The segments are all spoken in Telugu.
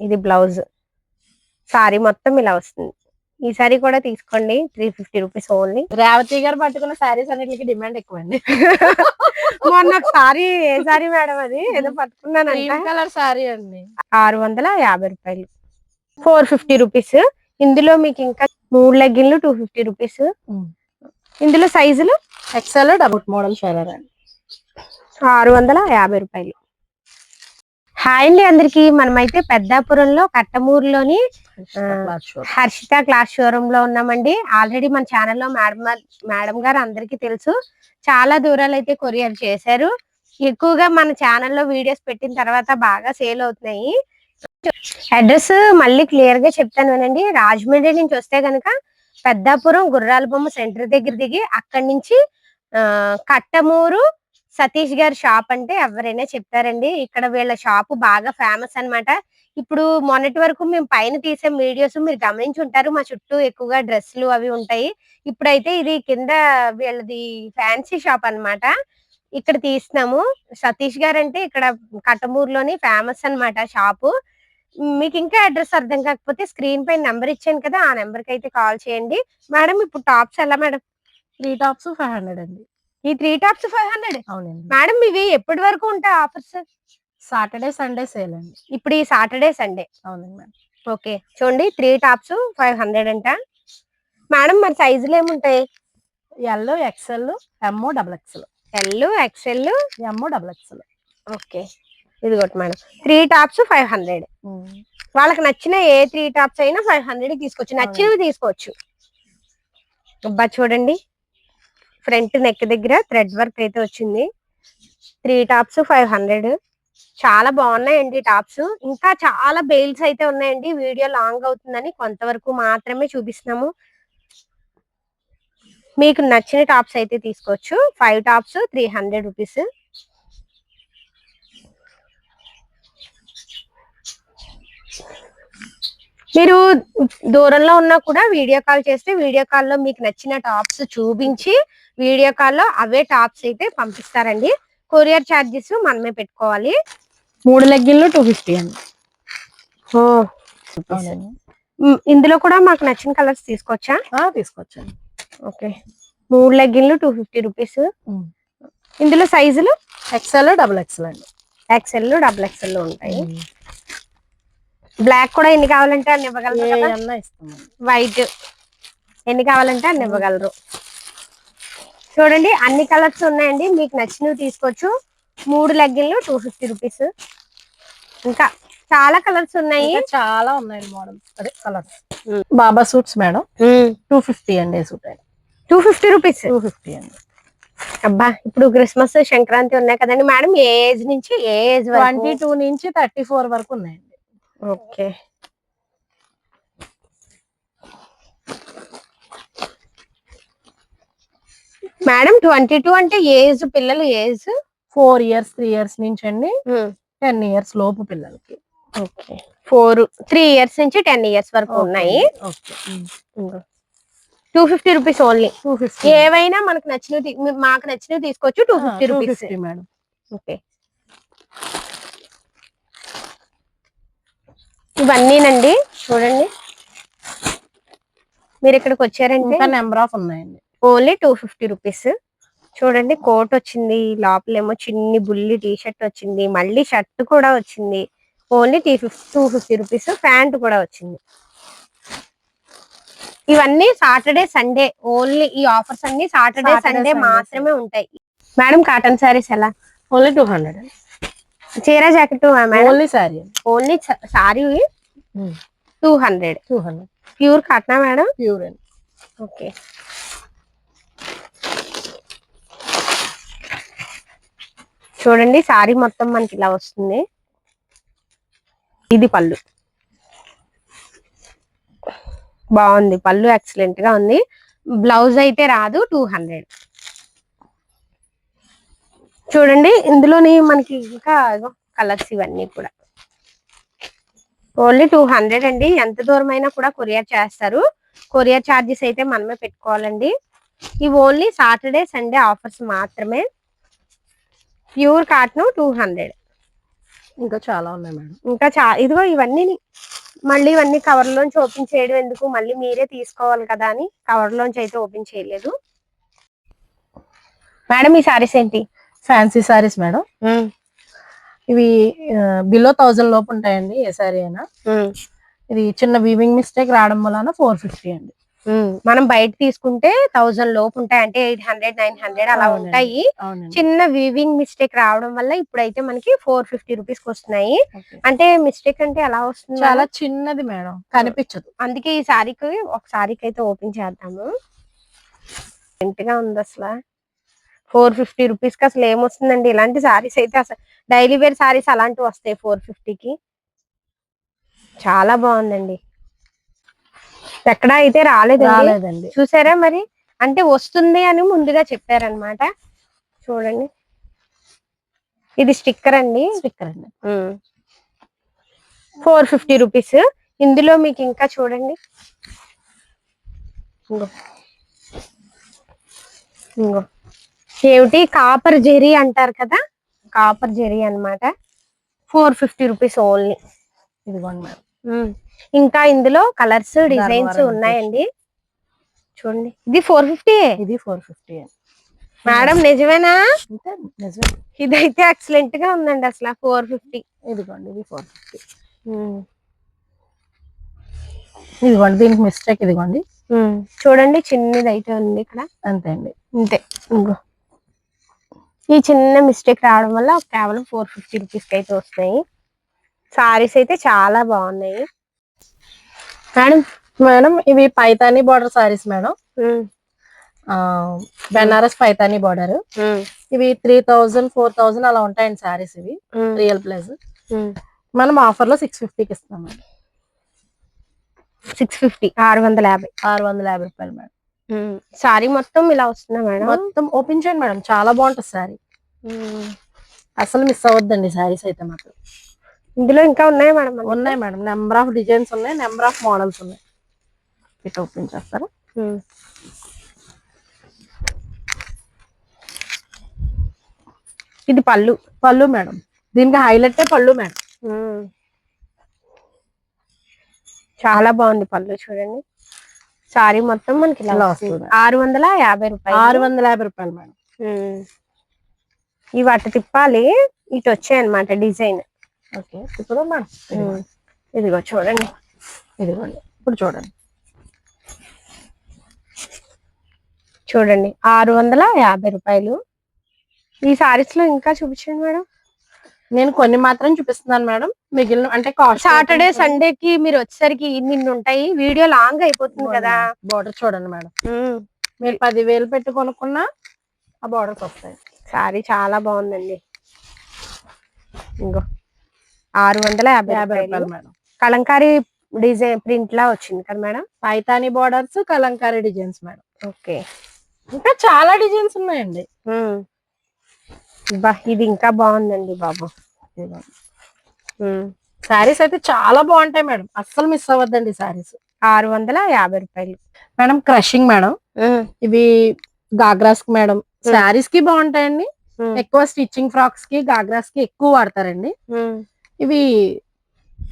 ఇది బ్లౌజ్. సారీ మొత్తం ఇలా వస్తుంది. ఈ సారీ కూడా తీసుకోండి. Three fifty rupees only. Revathi గారు పట్టుకున్న శారీస్ అన్నిటికి డిమాండ్ ఎక్కువ అండి మొన్న సారీ ఏ సారీ మేడం అది? ఏదో పట్టుకున్నానంట. క్రీమ్ కలర్ శారీ అండి. ఆరు వందల యాభై రూపాయలు. Four fifty rupees. ఇందులో మీకు ఇంకా మూడు లెగ్గిన్లు టూ ఫిఫ్టీ రూపీస్. ఇందులో సైజులు? ఎక్సెల్ డబుల్ మోడల్ షేలర్ అండి. ఆరు వందల యాభై రూపాయలు. హాయ్ అండి అందరికి. మనమైతే పెద్దాపురంలో కట్టమూరులోని. Harshita class showroom. లో ఉన్నామండి. ఆల్రెడీ మన ఛానల్లో మేడం మేడం గారు అందరికీ తెలుసు. చాలా దూరాలు అయితే కొరియర్ చేశారు. ఎక్కువగా మన ఛానల్లో వీడియోస్ పెట్టిన తర్వాత బాగా సేల్ అవుతున్నాయి. అడ్రస్ మళ్ళీ క్లియర్గా చెప్తాను వినండి. రాజమండ్రి నుంచి వస్తే గనక పెద్దాపురం గుర్రాల బొమ్మ సెంటర్ దగ్గర దిగి అక్కడి నుంచి కట్టమూరు సతీష్ గారి షాప్ అంటే ఎవరైనా చెప్తారండి ఇక్కడ వీళ్ళ షాప్ బాగా ఫేమస్ అన్నమాట. ఇప్పుడు మొన్నటి వరకు మేము పైన తీసే వీడియోస్ మీరు గమనించి ఉంటారు మా చుట్టూ ఎక్కువగా డ్రెస్సులు అవి ఉంటాయి. ఇప్పుడైతే ఇది కింద వీళ్ళది ఫ్యాన్సీ షాప్ అన్నమాట. ఇక్కడ తీస్తున్నాము సతీష్ గారు అంటే ఇక్కడ కట్టమూరులోని ఫేమస్ అన్నమాట షాపు. మీకు ఇంకా అడ్రస్ అర్థం కాకపోతే స్క్రీన్ పైన నెంబర్ ఇచ్చాను కదా ఆ నెంబర్కి అయితే కాల్ చేయండి. మేడం ఇప్పుడు టాప్స్ ఎలా madam? Three tops five hundred అండి. ఈ త్రీ టాప్స్ ఫైవ్ హండ్రెడ్ అవునండి. మేడం ఇవి ఎప్పటి వరకు ఉంటాయి ఆఫర్స్? సాటర్డే సండే సేల్ అండి. ఇప్పుడు ఈ సాటర్డే సండే అవునండి మేడం ఓకే చూడండి త్రీ టాప్స్ ఫైవ్ హండ్రెడ్ అంట. మేడం మరి సైజులు ఏముంటాయి? L XL M double XL L XL M double XL okay ఇది ఒకటి madam three tops five hundred వాళ్ళకి నచ్చిన ఏ త్రీ టాప్స్ అయినా ఫైవ్ హండ్రెడ్ తీసుకోవచ్చు నచ్చినవి తీసుకోవచ్చు. అబ్బా చూడండి. ఫ్రంట్ నెక్ దగ్గర థ్రెడ్ వర్క్ అయితే వచ్చింది. Three tops five hundred. చాలా బాగున్నాయండి టాప్స్. ఇంకా చాలా బెయిల్స్ అయితే ఉన్నాయండి. వీడియో లాంగ్ అవుతుందని కొంతవరకు మాత్రమే చూపిస్తున్నాము. మీకు నచ్చిన టాప్స్ అయితే తీసుకోవచ్చు. Five tops three hundred rupees. మీరు దూరంలో ఉన్నా కూడా వీడియో కాల్ చేస్తే వీడియో కాల్లో మీకు నచ్చిన టాప్స్ చూపించి వీడియో కాల్లో అవే టాప్స్ అయితే పంపిస్తారండి. కొరియర్ ఛార్జెస్ మనమే పెట్టుకోవాలి. మూడు లెగ్గిన్లు టూ ఫిఫ్టీ అండి. ఉమ్, ఇందులో కూడా మాకు నచ్చిన కలర్స్ తీసుకోవచ్చా? ఆ, తీసుకోవచ్చండి. ఓకే. మూడు లెగ్గిన్లు టూ ఫిఫ్టీ రూపీస్. ఇందులో సైజులు? ఎక్సెల్ డబుల్ ఎక్సెల్ అండి. ఎక్సెల్ డబుల్ ఎక్సెల్ ఉంటాయి. బ్లాక్ కూడా ఎన్ని కావాలంటే అన్ని ఇవ్వగలరు వైట్ ఎన్ని కావాలంటే అన్ని ఇవ్వగలరు. చూడండి అన్ని కలర్స్ ఉన్నాయండి. మీకు నచ్చినవి తీసుకోవచ్చు. మూడు లెగ్గిన్లు టూ ఫిఫ్టీ రూపీస్ ఇంకా చాలా కలర్స్ ఉన్నాయి. చాలా ఉన్నాయండి మోడల్ అదే కలర్స్. బాబా సూట్స్ మేడం. టూ ఫిఫ్టీ అండి suit two fifty rupees two fifty అండి. అబ్బా ఇప్పుడు క్రిస్మస్ సంక్రాంతి ఉన్నాయి కదండి. మేడం ఏజ్ నుంచి ఏజ్ ట్వంటీ టూ నుంచి థర్టీ ఫోర్ వరకు ఉన్నాయండి ఓకే. మేడం ట్వంటీ టూ అంటే ఏజ్ పిల్లలు age? Four years three years నుంచి అండి టెన్ ఇయర్స్ లోపు పిల్లలకి. ఓకే. ఫోర్ త్రీ ఇయర్స్ నుంచి టెన్ ఇయర్స్ వరకు ఉన్నాయి. Two fifty rupees only. Two fifty. ఏవైనా మనకు నచ్చినవి మాకు నచ్చినవి తీసుకోవచ్చు two fifty rupees. Madam. Okay. ఇవన్నీనండి. చూడండి. మీరు ఇక్కడికి వచ్చారంటే నెంబర్ ఆఫ్ ఉన్నాయండి. Only two fifty rupees. చూడండి కోట్ వచ్చింది లోపలేమో చిన్ని బుల్లి టీ షర్ట్ వచ్చింది మళ్ళీ షర్ట్ కూడా వచ్చింది. Only tea fifty two fifty rupees pant కూడా వచ్చింది. ఇవన్నీ సాటర్డే సండే. ఓన్లీ ఈ ఆఫర్స్ అన్ని సాటర్డే సండే. మాత్రమే ఉంటాయి. మేడం కాటన్ శారీస్ ఎలా? ఓన్లీ టూ హండ్రెడ్ చీర జాకెట్ ఓన్లీ అండి. Only sari two hundred. Two hundred. Pure కాటనా madam? Pure అండి. ఓకే. చూడండి సారీ మొత్తం మనకి ఇలా వస్తుంది. ఇది పళ్ళు. బాగుంది పళ్ళు ఎక్సలెంట్గా ఉంది. బ్లౌజ్ అయితే రాదు టూ హండ్రెడ్. చూడండి ఇందులోని మనకి ఇంకా కలర్స్ ఇవన్నీ కూడా. ఓన్లీ టూ హండ్రెడ్ అండి. ఎంత దూరం అయినా కూడా కొరియర్ చేస్తారు. కొరియర్ ఛార్జెస్ అయితే మనమే పెట్టుకోవాలండి. ఇవి ఓన్లీ సాటర్డే సండే ఆఫర్స్ మాత్రమే. ప్యూర్ కాటన్ టూ హండ్రెడ్ ఇంకా చాలా ఉన్నాయి మేడం. ఇంకా చా ఇదిగో ఇవన్నీ. మళ్ళీ ఇవన్నీ కవర్ లోంచి ఓపెన్ చేయడం ఎందుకు? మళ్ళీ మీరే తీసుకోవాలి కదా అని కవర్ లోంచి అయితే ఓపెన్ చేయలేదు. మేడం ఈ సారీస్ ఏంటి? ఫ్యాన్సీ సారీస్ మేడం ఇవి బిలో థౌజండ్ లోపు ఉంటాయండి ఏ సారీ అయినా. ఇది చిన్న వీవింగ్ మిస్టేక్ రావడం వలన ఫోర్ ఫిఫ్టీ అండి. మనం బయట తీసుకుంటే థౌజండ్ లోపు ఉంటాయి. అంటే ఎయిట్ హండ్రెడ్ నైన్ హండ్రెడ్ అలా. ఉంటాయి. చిన్న వీవింగ్ మిస్టేక్ రావడం వల్ల ఇప్పుడైతే మనకి ఫోర్ ఫిఫ్టీ రూపీస్కి వస్తున్నాయి. అంటే మిస్టేక్ అంటే ఎలా వస్తుంది చాలా? చిన్నది మేడం కనిపించదు. అందుకే ఈ సారీకి ఒక సారీకి అయితే ఓపెన్ చేద్దాము. ఎంతగా ఉంది అసలు. ఫోర్ ఫిఫ్టీ రూపీస్కి అసలు ఏమొస్తుందండి? ఇలాంటి సారీస్ అయితే అసలు డైలీ వేర్ సారీస్ అలాంటివి వస్తాయి ఫోర్కి చాలా బాగుందండి. ఎక్కడ అయితే రాలేదండి. చూసారా మరి? అంటే వస్తుంది అని ముందుగా చెప్పారనమాట చూడండి. ఇది స్టిక్కర్ అండి. స్టిక్కర్ అండి. Four fifty rupees. ఇందులో మీకు ఇంకా చూడండి. ఇంగో. ఇంగో. ఏమిటి? కాపర్ జెరీ అంటారు కదా? కాపర్ జెరీ అన్నమాట. ఫోర్ ఫిఫ్టీ రూపీస్ ఓన్లీ ఇదిగోండి మేడం ఇంకా ఇందులో కలర్స్ డిజైన్స్ ఉన్నాయండి. చూడండి. ఇది ఫోర్ ఫిఫ్టీ ఇది ఫోర్ ఫిఫ్టీ మేడం నిజమేనా? నిజమే. ఇదైతే ఎక్సలెంట్గా ఉందండి అసలు ఫోర్ ఫిఫ్టీ ఇదిగోండి ఇది ఫోర్ ఫిఫ్టీ ఇదిగోండి దీనికి మిస్టేక్ ఇదిగోండి. చూడండి చిన్నది అయితే ఉంది ఇక్కడ. అంతే అండి. అంతే ఇంకో. ఈ చిన్న మిస్టేక్ రావడం వల్ల కేవలం ఫోర్ ఫిఫ్టీ రూపీస్ అయితే వస్తాయి సారీస్ అయితే చాలా బాగున్నాయి. మేడం మేడం ఇవి Paithani border saris madam. Banaras Paithani border. ఇవి త్రీ థౌజండ్ ఫోర్ థౌజండ్ అలా ఉంటాయండి సారీస్ ఇవి. రియల్ ప్లస్ మనం ఆఫర్లో సిక్స్ ఫిఫ్టీకి ఇస్తాం మేడం. సిక్స్ ఫిఫ్టీ ఆరు వందల యాభై. ఆరు వందల యాభై రూపాయలు మేడం. సారీ మొత్తం ఇలా వస్తుందా మేడం? మొత్తం ఓపెన్ చేయండి మేడం. చాలా బాగుంటుంది సారీ. అసలు మిస్ అవ్వద్దండి సారీస్ అయితే మాత్రం. ఇందులో ఇంకా ఉన్నాయా మేడం? ఉన్నాయి మేడం. నెంబర్ ఆఫ్ డిజైన్స్ ఉన్నాయి నెంబర్ ఆఫ్ మోడల్స్ ఉన్నాయి. ఇటు ఓపెన్ చేస్తారా. ఇది పళ్ళు. పళ్ళు మేడం. దీనికి హైలైట్ పళ్ళు మేడం. చాలా బాగుంది పళ్ళు చూడండి. సారీ మొత్తం మనకి ఇలా వస్తుంది. ఆరు వందల యాభై రూపాయలు. ఆరు వందల యాభై రూపాయలు మేడం. ఇవి అటు తిప్పాలి ఇటు వచ్చాయి అనమాట డిజైన్. ఓకే ఇప్పుడు మేడం. ఇదిగో. చూడండి. ఇదిగోండి ఇప్పుడు చూడండి. చూడండి ఆరు వందల యాభై రూపాయలు. ఈ సారీస్లో ఇంకా చూపించండి మేడం. నేను కొన్ని మాత్రం చూపిస్తున్నాను మేడం. మిగిలిన అంటే సాటర్డే సండే కి మీరు వచ్చేసరికి నిన్ను ఉంటాయి. వీడియో లాంగ్ అయిపోతుంది కదా. బార్డర్ చూడండి మేడం. మీరు పదివేలు పెట్టి కొనుక్కున్నా ఆ బార్డర్స్ వస్తాయి. సారీ చాలా బాగుందండి. ఇంకో ఆరు వందల యాభై యాభై రూపాయలు. మేడం. కలంకారీ డిజైన్ ప్రింట్ లా వచ్చింది కదా madam? Paithani borders Kalamkari designs madam. Okay. ఇంకా చాలా డిజైన్స్ ఉన్నాయండి. బా ఇది ఇంకా బాగుందండి బాబు. శారీస్ అయితే చాలా బాగుంటాయి మేడం. అస్సలు మిస్ అవ్వద్దండి శారీస్. ఆరు వందల యాభై రూపాయలు. Madam crushing madam. ఇవి గాగ్రాస్కి మేడం. శారీస్కి బాగుంటాయండి. ఎక్కువ స్టిచ్చింగ్ ఫ్రాక్స్కి గాగ్రాస్కి ఎక్కువ వాడతారండి. ఇవి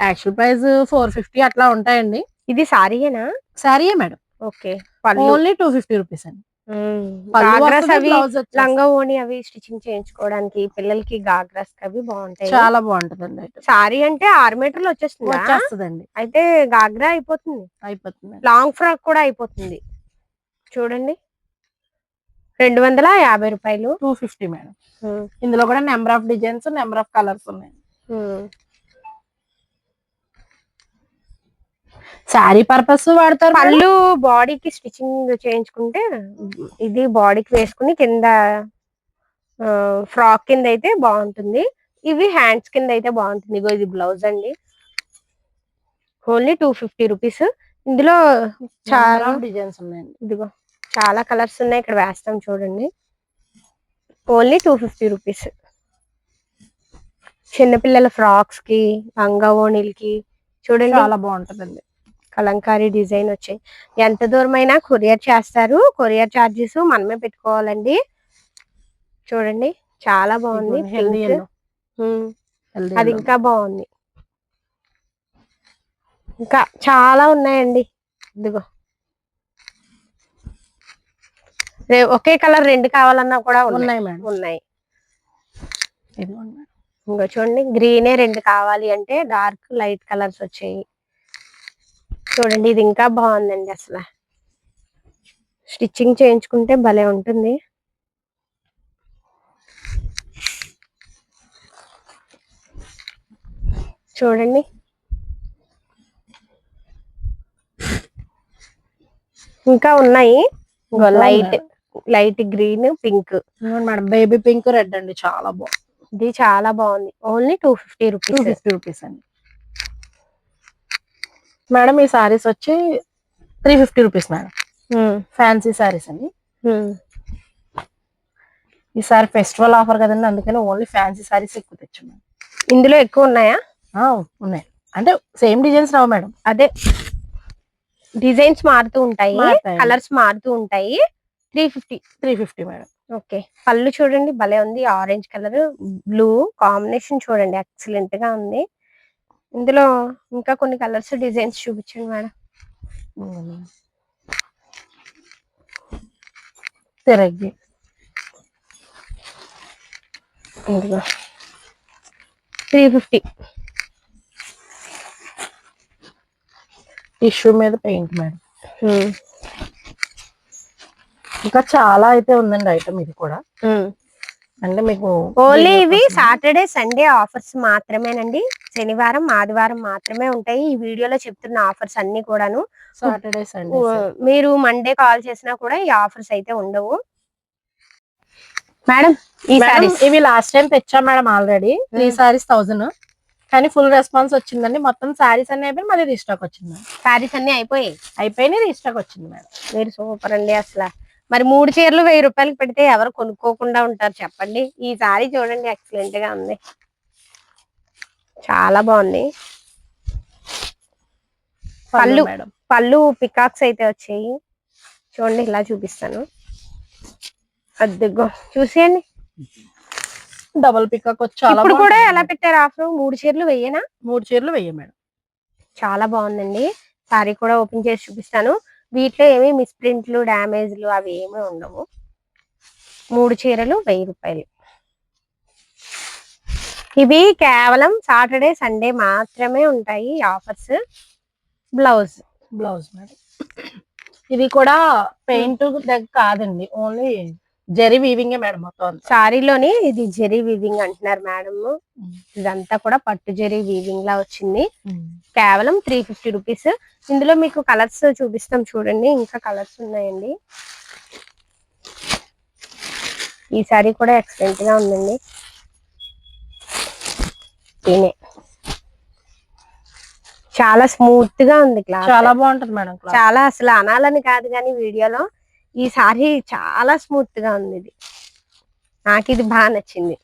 యాక్చువల్ ప్రైస్ ఫోర్ ఫిఫ్టీ అట్లా ఉంటాయండి. ఇది సారీయేనా శారీయే madam. Okay. Only two fifty rupees అండి. గాగ్రాస్ అవి. లంగా ఓణి అవి స్టిచ్చింగ్ చేయించుకోవడానికి పిల్లలకి గాగ్రాస్ అవి బాగుంటాయి. చాలా బాగుంటదండి సారీ అంటే ఆరు మీటర్లు వచ్చేస్తుంది? వచ్చేస్తుందండి. అయితే గాగ్రా అయిపోతుంది. అయిపోతుంది. లాంగ్ ఫ్రాక్ కూడా అయిపోతుంది. చూడండి. రెండు వందల యాభై రూపాయలు. Two fifty madam. ఇందులో కూడా number of designs number of colours ఉన్నాయి. శారీ పర్పస్ వాడతారు. పళ్ళు బాడీకి స్టిచ్చింగ్ చేయించుకుంటే ఇది బాడీకి వేసుకుని కింద ఫ్రాక్ కింద అయితే బాగుంటుంది. ఇవి హ్యాండ్స్ కింద అయితే బాగుంటుంది. ఇగో ఇది బ్లౌజ్ అండి. Only two fifty rupees. ఇందులో చాలా డిజైన్స్ ఉన్నాయండి. ఇదిగో చాలా కలర్స్ ఉన్నాయి. ఇక్కడ వేస్తాం చూడండి. Only two fifty rupees. చిన్నపిల్లల ఫ్రాక్స్కి లంగా ఓణీలకి చూడండి. చాలా బాగుంటదండి. కలంకారీ డిజైన్ వచ్చాయి. ఎంత దూరమైనా కొరియర్ చేస్తారు. కొరియర్ చార్జెస్ మనమే పెట్టుకోవాలండి. చూడండి చాలా బాగుంది. అది. ఇంకా బాగుంది. ఇంకా చాలా ఉన్నాయండి. ఇదిగో. ఒకే కలర్ రెండు కావాలన్నా కూడా ఉన్నాయి. ఉన్నాయి మేడం. ఉన్నాయి. ఇంకో చూడండి గ్రీనే రెండు కావాలి అంటే డార్క్ లైట్ కలర్స్ వచ్చాయి. చూడండి ఇది ఇంకా బాగుందండి అసలు. స్టిచ్చింగ్ చేయించుకుంటే భలే ఉంటుంది. చూడండి. ఇంకా ఉన్నాయి. ఇంకో light. Light green pink. Madam baby pink red అండి చాలా బాగుంది. ఇది చాలా బాగుంది. Only two fifty rupees. Fifty rupees అండి. మేడం ఈ సారీస్ వచ్చి three fifty rupees madam. Fancy saris అండి ఈసారి ఫెస్టివల్ ఆఫర్ కదండి అందుకని ఓన్లీ ఫ్యాన్సీ సారీస్ ఎక్కువ తెచ్చాం మేడం. ఇందులో ఎక్కువ ఉన్నాయా? ఉన్నాయి. అంటే సేమ్ డిజైన్స్ రావు మేడం. అదే. డిజైన్స్ మారుతూ ఉంటాయి. కలర్స్ మారుతూ ఉంటాయి. Three fifty three fifty madam. Okay. పళ్ళు చూడండి భలే ఉంది. ఆరెంజ్ కలర్ బ్లూ కాంబినేషన్ చూడండి ఎక్సలెంట్గా ఉంది. ఇందులో ఇంకా కొన్ని కలర్స్ డిజైన్స్ చూపించండి మేడం. తిరగి. ఇందులో త్రీ ఫిఫ్టీ. టిష్యూ మీద పెయింట్ మేడం. ఇంకా చాలా అయితే ఉందండి ఐటమ్ ఇది కూడా. అంటే మీకు ఓన్లీ ఇవి. సాటర్డే సండే ఆఫర్స్ మాత్రమేనండి. శనివారం ఆదివారం మాత్రమే ఉంటాయి. ఈ వీడియోలో చెప్తున్న ఆఫర్స్ అన్ని కూడాను. సాటర్డే సండే మీరు మండే కాల్ చేసినా కూడా ఈ ఆఫర్స్ అయితే ఉండవు. మేడం ఈ సారీస్ ఇవి లాస్ట్ టైం తెచ్చాం madam already. Three saris thousand కానీ ఫుల్ రెస్పాన్స్ వచ్చిందండి. మొత్తం సారీస్ అన్ని అయిపోయి మళ్ళీ రీస్టాక్ వచ్చింది. సారీస్ అన్ని అయిపోయాయి. అయిపోయి రీస్టాక్ వచ్చింది మేడం. మీరు సూపర్ అండి అసలు. మరి మూడు చీరలు వెయ్యి రూపాయలకి పెడితే ఎవరు కొనుక్కోకుండా ఉంటారు చెప్పండి. ఈ సారీ చూడండి ఎక్సలెంట్గా ఉంది. చాలా బాగుంది. పళ్ళు. పళ్ళు పికాక్స్ అయితే వచ్చాయి. చూడండి ఇలా చూపిస్తాను. అద్దెగో చూసేయండి. డబుల్ పికాక్ వచ్చి ఇప్పుడు కూడా ఎలా. పెట్టారు ఆఫర్? మూడు చీరలు వెయ్యనా? మూడు చీరలు వెయ్యి మేడం. చాలా బాగుందండి. సారీ కూడా ఓపెన్ చేసి చూపిస్తాను. వీటిలో ఏమి మిస్ప్రింట్లు డ్యామేజ్లు అవి ఏమీ ఉండవు. మూడు చీరలు వెయ్యి రూపాయలు. ఇవి కేవలం సాటర్డే సండే మాత్రమే ఉంటాయి ఆఫర్స్ బ్లౌజ్ బ్లౌజ్ మేడం ఇది కూడా పెయింట్ దగ్గర కాదండి ఓన్లీ జెరీ వీవింగ్ మేడం మొత్తం. సారీలోని ఇది జెరీ వీవింగ్ అంటున్నారు మేడం. ఇదంతా కూడా పట్టు జెరీ వీవింగ్ లా వచ్చింది. కేవలం త్రీ ఫిఫ్టీ రూపీస్. ఇందులో మీకు కలర్స్ చూపిస్తాం చూడండి. ఇంకా కలర్స్ ఉన్నాయండి. ఈ సారీ కూడా ఎక్సలెంట్గా ఉందండి. దీనే చాలా స్మూత్గా ఉంది క్లాత్. చాలా బాగుంటది మేడం చాలా అసలు అనాలని కాదు కానీ వీడియోలో ఈ సారీ చాలా స్మూత్గా ఉంది ఇది నాకు ఇది బాగా నచ్చింది.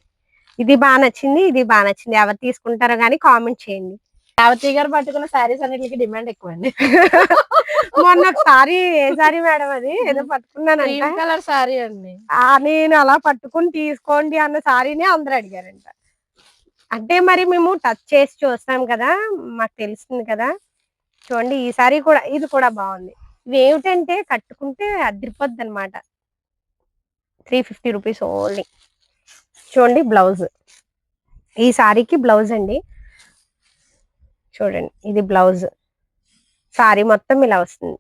ఇది బాగా నచ్చింది ఇది బాగా నచ్చింది. ఎవరు తీసుకుంటారో కానీ కామెంట్ చేయండి. రేవతి గారు పట్టుకున్న శారీస్ అన్నిటికి డిమాండ్ ఎక్కువ అండి మొన్న ఒకసారి ఏ సారీ మేడం అది? ఏదో పట్టుకున్నానంట. క్రీమ్ కలర్ శారీ అండి. ఆ నేను అలా పట్టుకుని తీసుకోండి అన్న సారీని అందరూ అడిగారంట. అంటే మరి మేము టచ్ చేసి చూస్తాం కదా మాకు తెలుస్తుంది కదా. చూడండి ఈ సారీ కూడా ఇది కూడా బాగుంది. ఇవి ఏమిటంటే కట్టుకుంటే అదిరిపోద్ది అనమాట త్రీ ఫిఫ్టీ రూపీస్ ఓన్లీ. చూడండి బ్లౌజ్. ఈ సారీకి బ్లౌజ్ అండి. చూడండి ఇది బ్లౌజ్. సారీ మొత్తం ఇలా వస్తుంది.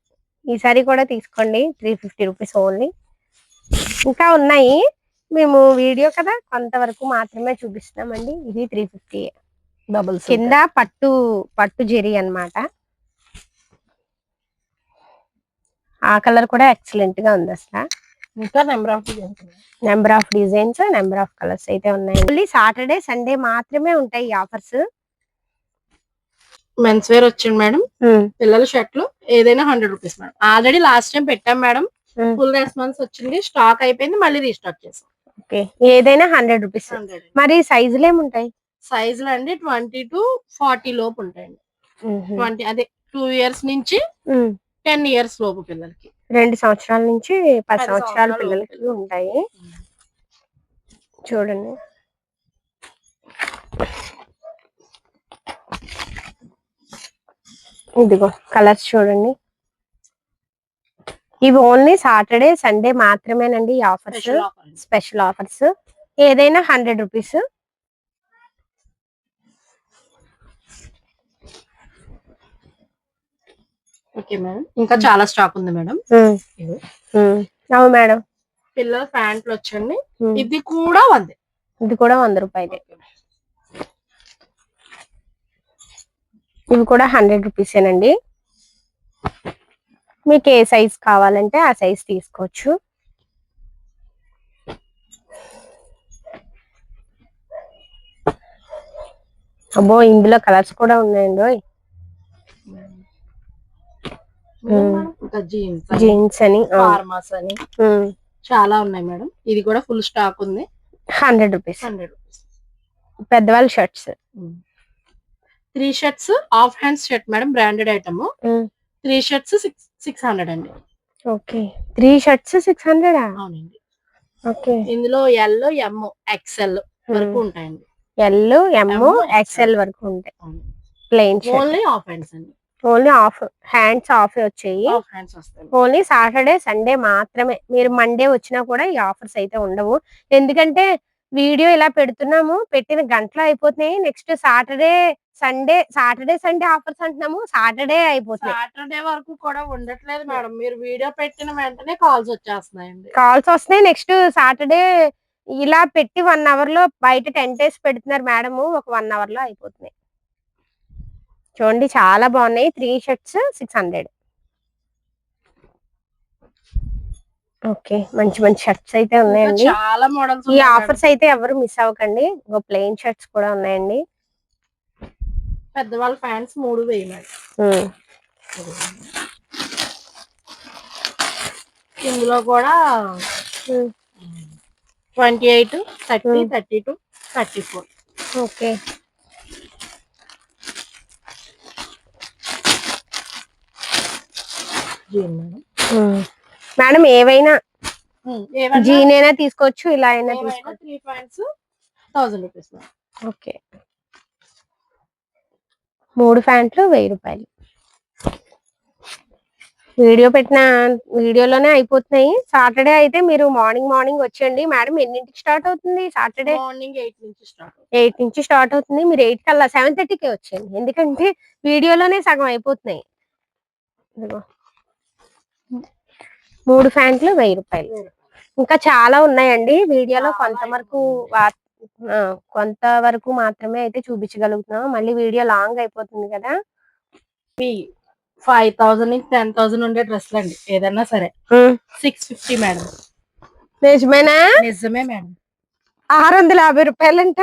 ఈ సారీ కూడా తీసుకోండి త్రీ ఫిఫ్టీ రూపీస్ ఓన్లీ. ఇంకా ఉన్నాయి. మేము వీడియో కదా కొంతవరకు మాత్రమే చూపిస్తున్నామండి. ఇది త్రీ ఫిఫ్టీ. డబుల్ కింద పట్టు పట్టు జెరీ అన్నమాట. ఆ కలర్ కూడా ఎక్సలెంట్గా ఉంది అసలు. ఇంకా number of designs number of designs number of colours అయితే ఉన్నాయి. ఓన్లీ సాటర్డే సండే మాత్రమే ఉంటాయి ఈ ఆఫర్స్ మెన్స్ వేర్ వచ్చింది మేడం. పిల్లల షర్ట్లు ఏదైనా hundred rupees madam. Already last time పెట్టాం మేడం. Hmm. ఫుల్ రెస్పాన్స్ వచ్చింది. స్టాక్ అయిపోయింది. మళ్ళీ రీస్టాక్ చేసాం. ఓకే ఏదైనా హండ్రెడ్ రూపీస్ మరి సైజులు ఏముంటాయి? సైజులు అండి ట్వంటీ టు ఫార్టీ లోపు ఉంటాయండి. ట్వంటీ అదే టూ ఇయర్స్ నుంచి. టెన్ ఇయర్స్ లోపు పిల్లలకి. రెండు సంవత్సరాల నుంచి పది సంవత్సరాల పిల్లలకి ఉంటాయి. చూడండి. ఇదిగో కలర్స్ చూడండి. ఇవి ఓన్లీ సాటర్డే సండే మాత్రమేనండి ఈ ఆఫర్స్. Special offers. ఏదైనా హండ్రెడ్ రూపీస్. ఓకే మేడం ఇంకా చాలా స్టాక్ ఉంది మేడం. మేడం. పిల్లల ప్యాంట్లు వచ్చండి. ఇది కూడా వందే. ఇది కూడా వంద రూపాయలే. ఇవి కూడా హండ్రెడ్ రూపీసేనండి. మీకు ఏ సైజ్ కావాలంటే ఆ సైజ్ తీసుకోవచ్చు. అబ్బో ఇందులో కలర్స్ కూడా ఉన్నాయండి ఇంకా జీన్స్ అని, జీన్స్ అని ఫార్మాస్ అని. చాలా ఉన్నాయి మేడం. ఇది కూడా ఫుల్ స్టాక్ ఉంది. Hundred rupees. Hundred rupees. పెద్దవాళ్ళ shirts. Three shirts half hands shirt madam branded item. Three shirts six six hundred అండి. Okay. Three shirts six hundred? అవునండి. ఓకే. ఇందులో ఎల్ ఎమ్ ఎక్స్ఎల్ వరకు ఉంటాయండి. L M XL. వరకు ఉంటాయి. ప్లెయిన్ ఓన్లీ హాఫ్ హ్యాండ్స్ అండి. ఓన్లీ ఆఫ్ హ్యాండ్స్ ఆఫ్ వచ్చాయి. ఓన్లీ సాటర్డే సండే మాత్రమే. మీరు మండే వచ్చినా కూడా ఈ ఆఫర్స్ అయితే ఉండవు. ఎందుకంటే వీడియో ఇలా పెడుతున్నాము పెట్టిన గంటలు అయిపోతున్నాయి. Next Saturday Sunday Saturday Sunday offers అంటున్నాము సాటర్డే అయిపోతున్నాయి. సాటర్డే వరకు కూడా ఉండట్లేదు మేడం. మీరు వీడియో పెట్టిన వెంటనే కాల్స్ వచ్చేస్తున్నాయండి. కాల్స్ వస్తున్నాయి. నెక్స్ట్ సాటర్డే ఇలా పెట్టి వన్ అవర్లో బయట టెన్ డేస్ పెడుతున్నారు మేడం ఒక వన్ అవర్లో అయిపోతున్నాయి. చూడండి చాలా బాగున్నాయి. Three shirts six hundred. Okay మంచి మంచి షర్ట్స్ అయితే ఉన్నాయండి. చాలా మోడల్స్ ఈ ఆఫర్స్ అయితే ఎవరు మిస్ అవ్వకండి. ఇంకో ప్లెయిన్ షర్ట్స్ కూడా ఉన్నాయండి. పెద్దవాళ్ళ ఫ్యాన్స్ మూడు వెయ్యి మేడం. ఉమ్. ఇందులో కూడా. Twenty eight thirty. Thirty two thirty four. Okay. Madam. ఏవైనా జీన్ అయినా తీసుకోవచ్చు ఇలా అయినా ఏవైనా తీసుకోవచ్చు. Three points thousand rupees madam. Okay. మూడు ప్యాంట్లు వెయ్యి రూపాయలు. వీడియో పెట్టిన వీడియోలోనే అయిపోతున్నాయి. సాటర్డే అయితే మీరు మార్నింగ్ మార్నింగ్ వచ్చేయండి. మేడం ఎన్నింటికి స్టార్ట్ అవుతుంది సాటర్డే? మార్నింగ్ ఎయిట్ నుంచి స్టార్ట్ ఎయిట్ నుంచి స్టార్ట్ అవుతుంది. మీరు ఎయిట్ కల్లా సెవెన్ థర్టీకే వచ్చేయండి. ఎందుకంటే వీడియోలోనే సగం అయిపోతున్నాయి. మూడు ప్యాంట్లు వెయ్యి రూపాయలు. ఇంకా చాలా ఉన్నాయండి. వీడియోలో కొంతవరకు కొంతవరకు మాత్రమే అయితే చూపించగలుగుతున్నాం. మళ్ళీ వీడియో లాంగ్ అయిపోతుంది కదా. ఫైవ్ థౌసండ్ నుంచి టెన్ థౌసండ్ ఉండే డ్రెస్లు అండి ఏదైనా సరే సిక్స్ ఫిఫ్టీ మేడం. నిజమేనా? నిజమే మేడం. ఆరు వందల యాభై రూపాయలంట.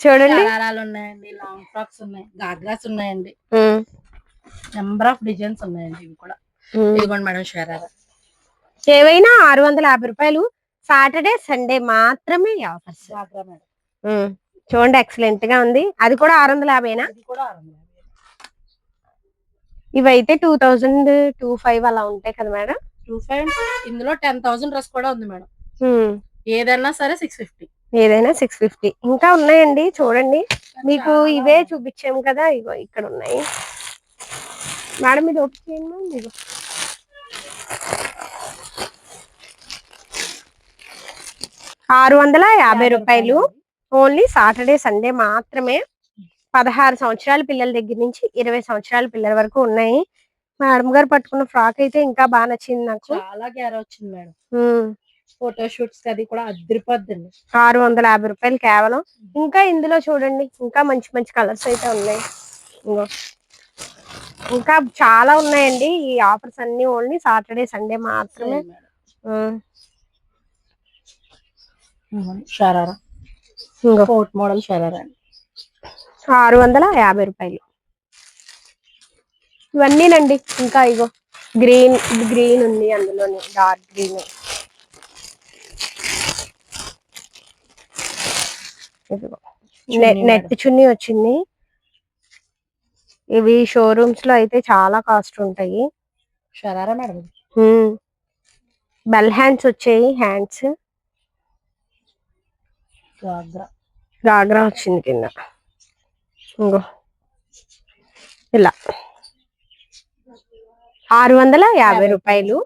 చూడండి. ఉన్నాయండి. లాంగ్ ఫ్రాక్స్ ఉన్నాయి. గాగ్రాస్ ఉన్నాయండి. నెంబర్ ఆఫ్ డిజైన్స్ ఉన్నాయండి ఇవి కూడా. ఇదిగోండి మేడం షరారా. ఏవైనా ఆరు వందల యాభై రూపాయలు సాటర్డే సండే మాత్రమే ఆఫర్స్. చూడండి ఎక్సలెంట్గా ఉంది. అది కూడా ఆరు వందల యాభైనా. ఇవైతే టూ థౌజండ్ టూ ఫైవ్ అలా ఉంటాయి కదా మేడం? టూ ఫైవ్ ఇందులో టెన్ థౌసండ్ డ్రెస్ కూడా ఉంది మేడం. ఏదైనా సరే సిక్స్ ఫిఫ్టీ. ఏదైనా సిక్స్ ఫిఫ్టీ. ఇంకా ఉన్నాయండి చూడండి. మీకు ఇవే చూపించాము కదా ఇగో ఇక్కడ ఉన్నాయి. మేడం ఇది ఓపెన్ చేయండి ఆరు వందల యాభై రూపాయలు. ఓన్లీ సాటర్డే సండే మాత్రమే పదహారు సంవత్సరాల పిల్లల దగ్గర నుంచి ఇరవై సంవత్సరాల పిల్లల వరకు ఉన్నాయి. మేడం గారు పట్టుకున్న ఫ్రాక్ అయితే ఇంకా బాగా నచ్చింది నాకు. చాలా గ్యార వచ్చింది మేడం. ఫోటో షూట్స్ అది కూడా అదిరిపోద్దండి ఆరు వందల యాభై రూపాయలు కేవలం. ఇంకా ఇందులో చూడండి ఇంకా మంచి మంచి కలర్స్ అయితే ఉన్నాయి. ఇంకా చాలా ఉన్నాయండి. ఈ ఆఫర్స్ అన్ని ఓన్లీ సాటర్డే సండే మాత్రమే. షరారా? మోడల్ షరారా? ఆరు వందల యాభై రూపాయలు. ఇవన్నీనండి. ఇంకా ఇగో గ్రీన్ గ్రీన్ ఉంది అందులోని డార్క్ గ్రీన్. నెట్ చున్నీ వచ్చింది. ఇవి షోరూమ్స్లో అయితే చాలా కాస్ట్ ఉంటాయి. షరారా మేడం బెల్ హ్యాండ్స్ వచ్చాయి హ్యాండ్స్ గాగ్రా వచ్చింది కింద. ఇంకో. ఇలా. ఆరు వందల యాభై రూపాయలు.